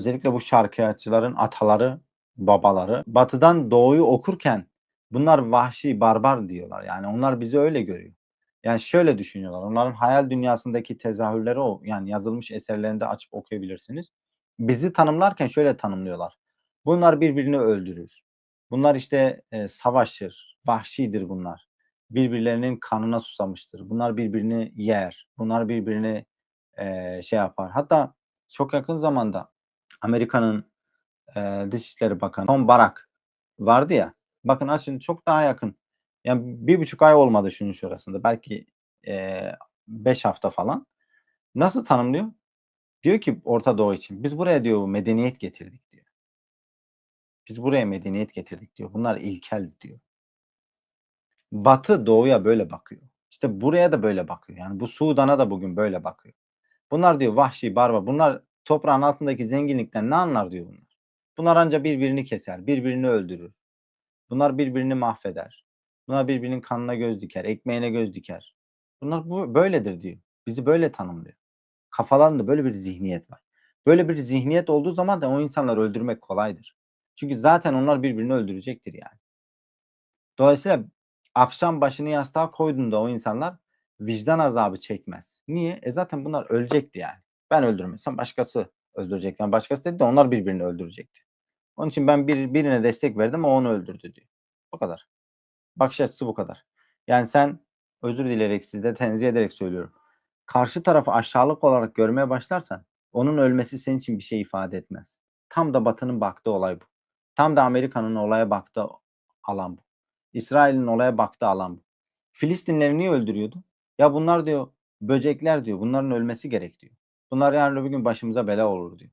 Özellikle bu şarkiyatçıların ataları, babaları Batı'dan Doğu'yu okurken bunlar vahşi, barbar diyorlar. Yani onlar bizi öyle görüyor. Yani şöyle düşünüyorlar. Onların hayal dünyasındaki tezahürleri o. Yani yazılmış eserlerinde açıp okuyabilirsiniz. Bizi tanımlarken şöyle tanımlıyorlar. Bunlar birbirini öldürür. Bunlar işte e, savaşır. Vahşidir bunlar. Birbirlerinin kanına susamıştır. Bunlar birbirini yer. Bunlar birbirini e, şey yapar. Hatta çok yakın zamanda Amerika'nın e, Dışişleri Bakanı Tom Barak vardı ya. Bakın açın çok daha yakın. Yani bir buçuk ay olmadı şunun şurasında. Belki e, beş hafta falan. Nasıl tanımlıyor? Diyor ki Orta Doğu için biz buraya diyor medeniyet getirdik diyor. Biz buraya medeniyet getirdik diyor. Bunlar ilkel diyor. Batı Doğu'ya böyle bakıyor. İşte buraya da böyle bakıyor. Yani bu Sudan'a da bugün böyle bakıyor. Bunlar diyor vahşi, barbar. Bunlar toprağın altındaki zenginlikten ne anlar diyor bunlar. Bunlar ancak birbirini keser, birbirini öldürür. Bunlar birbirini mahveder. Bunlar birbirinin kanına göz diker, ekmeğine göz diker. Bunlar bu böyledir diyor. Bizi böyle tanımlıyor. Kafalarında böyle bir zihniyet var. Böyle bir zihniyet olduğu zaman da o insanları öldürmek kolaydır. Çünkü zaten onlar birbirini öldürecektir yani. Dolayısıyla akşam başını yastığa koyduğunda o insanlar vicdan azabı çekmez. Niye? E zaten bunlar ölecekti yani. Ben öldürmesem başkası öldürecek. Yani başkası dedi de onlar birbirini öldürecekti. Onun için ben bir, birine destek verdim o onu öldürdü diyor. O kadar. Bakış açısı bu kadar. Yani sen özür dileyerek sizde tenzih ederek söylüyorum. Karşı tarafı aşağılık olarak görmeye başlarsan onun ölmesi senin için bir şey ifade etmez. Tam da Batı'nın baktığı olay bu. Tam da Amerika'nın olaya baktığı alan bu. İsrail'in olaya baktığı alan bu. Filistinleri niye öldürüyordu? Ya bunlar diyor böcekler diyor. Bunların ölmesi gerek diyor. Bunlar yarın öbür gün başımıza bela olur diyor.